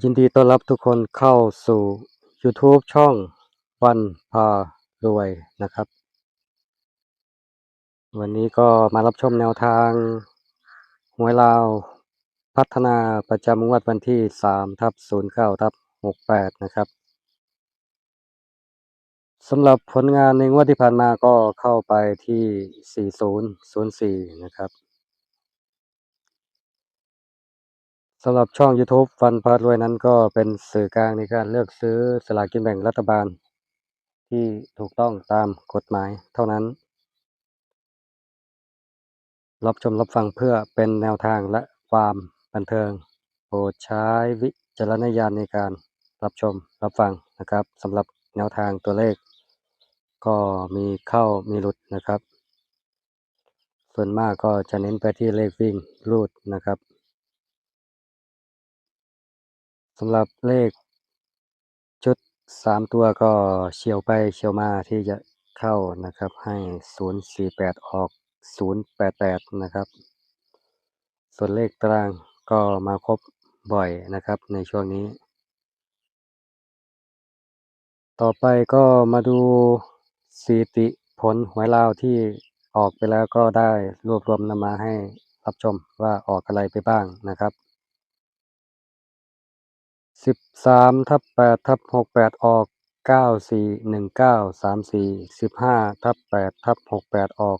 ยินดีต้อนรับทุกคนเข้าสู่ YouTube ช่องวันพารวยนะครับ วันนี้ก็มารับชมแนวทางหวยลาวพัฒนาประจำงวดวันที่3ทับ09ทับ68 นะครับสำหรับผลงานในงวดที่ผ่านมาก็เข้าไปที่ 4004 นะครับ สำหรับช่อง YouTube ฟันพารวยนั้นก็เป็นสื่อกลางในการเลือกซื้อสลากกินแบ่งรัฐบาล ที่ถูกต้องตามกฎหมายเท่านั้น รับชมรับฟังเพื่อเป็นแนวทางและความบันเทิง โปรดใช้วิจารณญาณในการรับชมรับฟังนะครับสำหรับแนวทางตัวเลข ก็มีเข้ามีหลุดนะครับ ส่วนมากก็จะเน้นไปที่เลขวิ่งรูดนะครับ สำหรับเลขชุดสามตัวก็เฉียวไปเฉียวมาที่จะเข้านะครับให้ศูนย์สี่แปดออกศูนย์แปดแปดนะครับ ส่วนเลขตารางก็มาครบบ่อยนะครับในช่วงนี้ ต่อไปก็มาดูสถิติผลหวยลาวที่ออกไปแล้วก็ได้รวบรวมนำมาให้รับชมว่าออกอะไรไปบ้างนะครับ สิบสามทับแปดทับหกแปดออกเก้าสี่หนึ่งเก้าสามสี่สิบห้าทับแปดทับหกแปดออก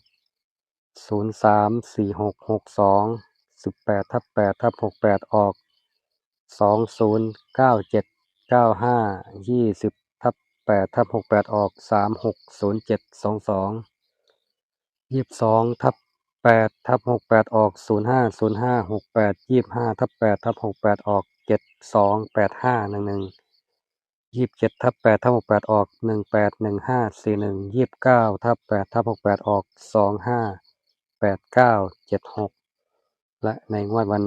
ศูนย์สามสี่หกหกสองสิบแปดทับแปดทับหกแปดออกสองศูนย์เก้าเจ็ดเก้าห้ายี่สิบทับแปดทับหกแปดออกสามหกศูนย์เจ็ดสองสองยี่สิบสองทับแปดทับหกแปดออกศูนย์ห้าศูนย์ห้าหกแปดยี่สิบห้าทับแปดทับหกแปดออก เจ็ดสองแปดห้าหนึ่งหนึ่งยี่สิบเจ็ดทับแปดทับหกแปดออกหนึ่งแปดหนึ่งห้าสี่หนึ่งยี่สิบเก้าทับแปดทับหกแปดออกสองห้าแปดเก้าเจ็ดหกและในงวดวัน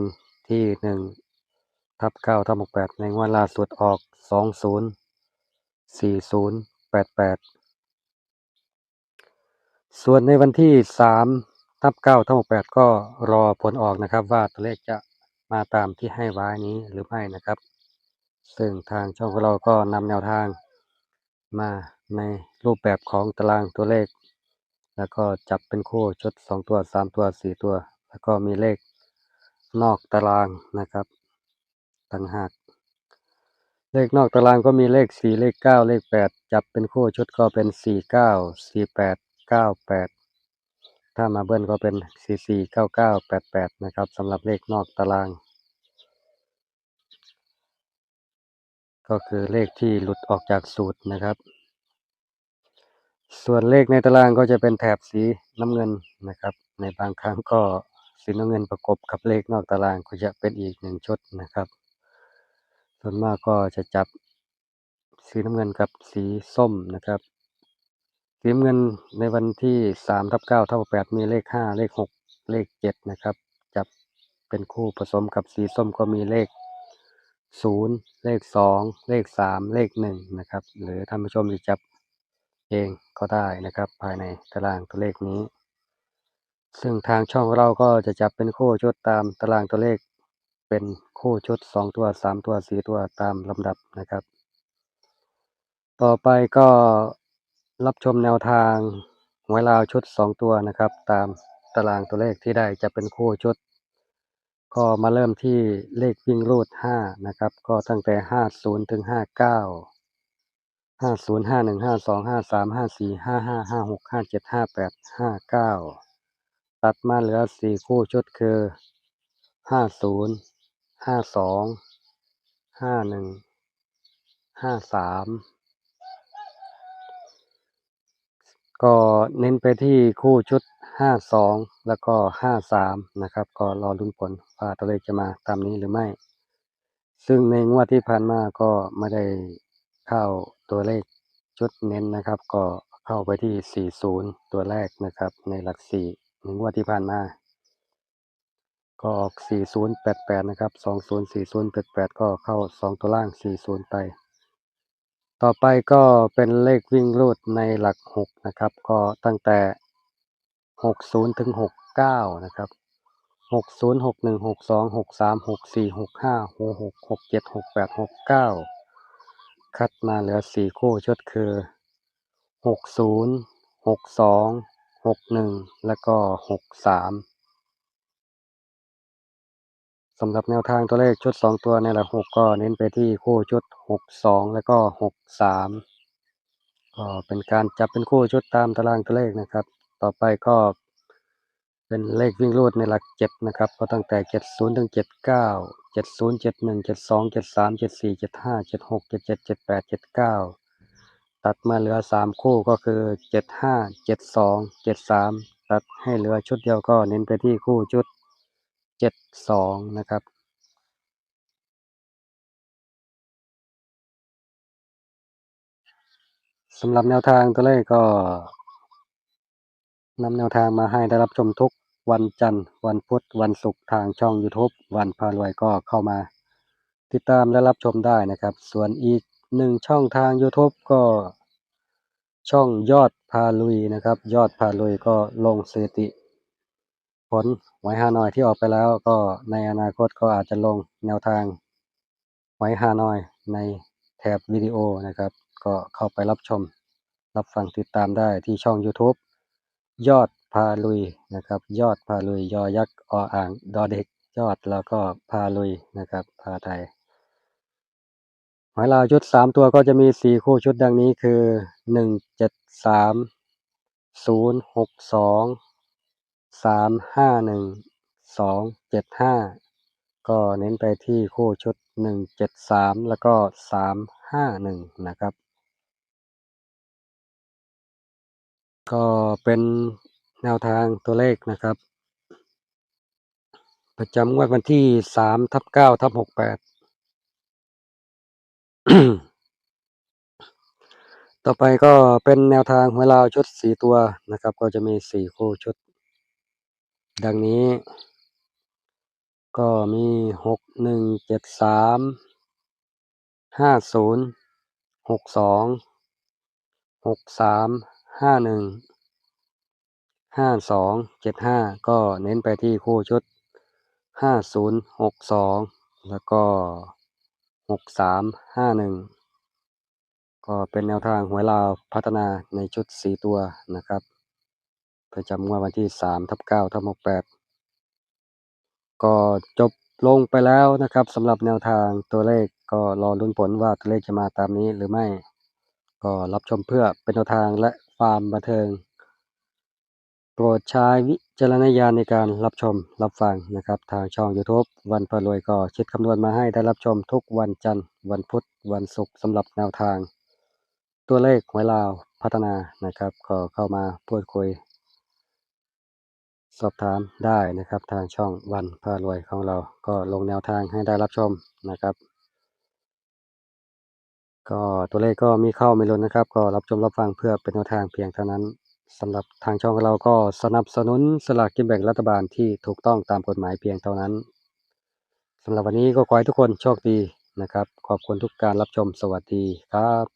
ที่หนึ่งทับเก้าทับหกแปดในงวดล่าสุดออกสองศูนย์สี่ศูนย์แปดแปดส่วนในวันที่สามทับเก้าทับหกแปดก็รอผลออกนะครับว่าตัวเลขจะ มาตามที่ให้ไว้นี้หรือไม่นะครับ ซึ่งทางช่องของเราก็นำแนวทางมาในรูปแบบของตารางตัวเลข แล้วก็จับเป็นคู่ชุดสองตัวสามตัวสี่ตัว แล้วก็มีเลขนอกตารางนะครับต่างหากเลขนอกตารางก็มีเลขสี่เลขเก้าเลขแปดจับเป็นคู่ชุดก็เป็นสี่เก้าสี่แปดเก้าแปด ถ้ามาเบิ้ลก็เป็นสี่สี่เก้าเก้าแปดแปดนะครับสำหรับเลขนอกตาราง ก็คือเลขที่หลุดออกจากสูตรนะครับ ส่วนเลขในตารางก็จะเป็นแถบสีน้ำเงินนะครับ ในบางครั้งก็สีน้ำเงินประกบกับเลขนอกตารางก็จะเป็นอีกหนึ่งชุดนะครับ ส่วนมากก็จะจับสีน้ำเงินกับสีส้มนะครับ สีน้ำเงินในวันที่สามทับเก้าเท่าแปดมีเลขห้าเลขหกเลขเจ็ดนะครับ จับเป็นคู่ผสมกับสีส้มก็มีเลขศูนย์เลขสองเลขสามเลขหนึ่งนะครับ หรือท่านผู้ชมจะจับเองก็ได้นะครับ ภายในตารางตัวเลขนี้ ซึ่งทางช่องเราก็จะจับเป็นคู่ชุดตามตารางตัวเลข เป็นคู่ชุดสองตัวสามตัวสี่ตัวตามลำดับนะครับ ต่อไปก็ รับชมแนวทางหวยลาวชุดสองตัวนะครับ ตามตารางตัวเลขที่ได้จะเป็นคู่ชุด ก็มาเริ่มที่เลขวิ่งรูด 5 นะครับ ก็ตั้งแต่ 50 ถึง 59 50 51 52 53 54 55 56 57 58 59 ตัดมาเหลือ 4 คู่ชุดคือ 50 52 51 53 ก็เน้นไปที่คู่ชุดห้าสองแล้วก็ห้าสามนะครับ ก็รอลุ้นผลว่าตัวเลขจะมาตามนี้หรือไม่ ซึ่งในงวดที่ผ่านมาก็ไม่ได้เข้าตัวเลขชุดเน้นนะครับ ก็เข้าไปที่ 40 ตัวแรกนะครับ ในหลัก4ในงวดที่ผ่านมา ก็ออก 4088 นะครับ 204088 ก็เข้า 2 ตัวล่าง 40 ไป ต่อไปก็เป็นเลขวิ่งรูดในหลัก 6 นะครับ ก็ตั้งแต่ 60 ถึง 69 นะครับหกศูนย์หกหนึ่งหกสองหกสามหกสี่หกห้าหกหกหกเจ็ดหกแปดหกเก้าคัดมาเหลือสี่คู่ชุดคือหกศูนย์หกสองหกหนึ่งแล้วก็หก สำหรับแนวทางตัวเลขชุดสองตัวในหลักหกก็เน้นไปที่คู่ชุดหกสองแล้วก็หกสามก็เป็นการจับเป็นคู่ชุดตามตารางตัวเลขนะครับ ต่อไปก็เป็นเลขวิ่งรูดในหลักเจ็ดนะครับ ก็ตั้งแต่เจ็ดศูนย์ถึงเจ็ดเก้าเจ็ดศูนย์เจ็ดหนึ่งเจ็ดสองเจ็ดสามเจ็ดสี่เจ็ดห้าเจ็ดหกเจ็ดเจ็ดเจ็ดแปดเจ็ดเก้าตัดมาเหลือสามคู่ก็คือเจ็ดห้าเจ็ดสองเจ็ดสามตัดให้เหลือชุดเดียวก็เน้นไปที่คู่ชุด เจ็ดสองนะครับสำหรับแนวทางตัวเลขก็นำแนวทางมาให้ได้รับชมทุกวันจันทร์ วันพุธวันศุกร์ทางช่อง YouTube วันพารวยก็เข้ามา ติดตามและรับชมได้นะครับ ส่วนอีกหนึ่งช่องทาง YouTube ก็ ช่องยอดพาลุยนะครับ ยอดพาลุยก็ลงสถิติ ผลหวยฮานอยที่ออกไปแล้วก็ในอนาคตก็อาจจะลงแนวทางหวยฮานอยในแถบวิดีโอนะครับ ก็เข้าไปรับชม รับฟังติดตามได้ที่ช่อง YouTube ยอดพาลุยนะครับ ยอดพาลุยยอยักษ์ออ่างดอเด็ก ยอดแล้วก็พาลุยนะครับ พาไทยหมายลาวชุดสามตัวก็จะมีสี่คู่ชุดดังนี้คือหนึ่งเจ็ดสามศูนย์หกสอง สามห้าหนึ่งสองเจ็ดห้าก็เน้นไปที่คู่ชุดหนึ่งเจ็ดสามแล้วก็สามห้าหนึ่งนะครับ ก็เป็นแนวทางตัวเลขนะครับ ประจำงวดวันที่สามทับเก้าทับหกแปดต่อไปก็เป็นแนวทางหวลาวชุดสี่ตัวนะครับ ก็จะมีสี่คู่ชุด ดังนี้ ก็มีหกหนึ่งเจ็ดสามห้าศูนย์หกสองหกสามห้าหนึ่งห้าสองเจ็ดห้าก็เน้นไปที่คู่ชุดห้าศูนย์หกสองแล้วก็หกสามห้าหนึ่งก็เป็นแนวทางหวยลาวพัฒนาในชุดสี่ตัวนะครับ ประจำวดวันที่สามทับเก้าทับหกแปดก็จบลงไปแล้วนะครับสำหรับแนวทางตัวเลขก็รอลุ้นผลว่าตัวเลขจะมาตามนี้หรือไม่ ก็รับชมเพื่อเป็นแนวทางและความบันเทิง โปรดใช้วิจารณญาณในการรับชมรับฟังนะครับ ทางช่อง YouTube วันพรวยก็คิดคำนวณมาให้ได้รับชมทุกวันจันทร์วันพุธวันศุกร์สำหรับแนวทาง ตัวเลขหวยลาวพัฒนานะครับ ก็เข้ามาพูดคุย สอบถามได้นะครับ ทางช่องวันพารวยของเราก็ลงแนวทางให้ได้รับชมนะครับ ก็ตัวเลขก็มีเข้าไม่ลดนะครับ ก็รับชมรับฟังเพื่อเป็นแนวทางเพียงเท่านั้นสำหรับทางช่องของเราก็สนับสนุนสลากกินแบ่งรัฐบาลที่ถูกต้องตามกฎหมายเพียงเท่านั้นสำหรับวันนี้ก็ขอให้ทุกคนโชคดีนะครับ ขอบคุณทุกการรับชมสวัสดีครับ